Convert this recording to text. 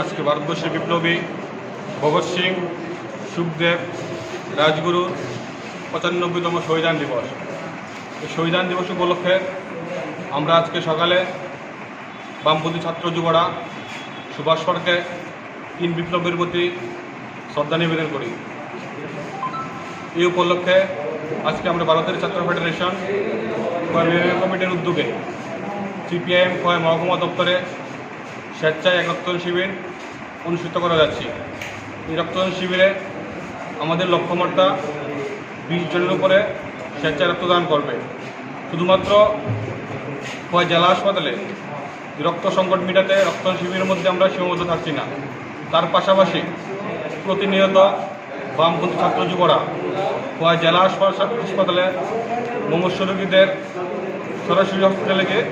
আজকে ভারতবর্ষের বিপ্লবী ভগৎ সিং, সুখদেব, রাজগুরু, পঁচানব্বইতম শহীদান দিবস। এই শহীদান দিবস উপলক্ষে আমরা আজকে সকালে বামপন্থী ছাত্র যুবরা সুভাষ পার্কে তিন বিপ্লবের প্রতি শ্রদ্ধা নিবেদন করি। এই উপলক্ষে আজকে আমরা ভারতের ছাত্র ফেডারেশন কমিটির উদ্যোগে সিপিআইএম খোয়া মহকুমা দপ্তরে স্বেচ্ছায় এক রক্তদান শিবির অনুষ্ঠিত করা যাচ্ছে। এই রক্তদান শিবিরে আমাদের লক্ষ্যমাত্রা বিশ জনের উপরে স্বেচ্ছায় রক্তদান করবে। শুধুমাত্র খোয়া জেলা হাসপাতালে রক্ত সংকট মেটাতে রক্ত শিবিরের মধ্যে আমরা সীমাবদ্ধ থাকছি না। তার পাশাপাশি প্রতিনিয়ত বামপন্থী ছাত্র যুবরা বা জেলা হাসপাতালে মুমূর্ষ রোগীদের সরাসরি হসপিটালে গিয়ে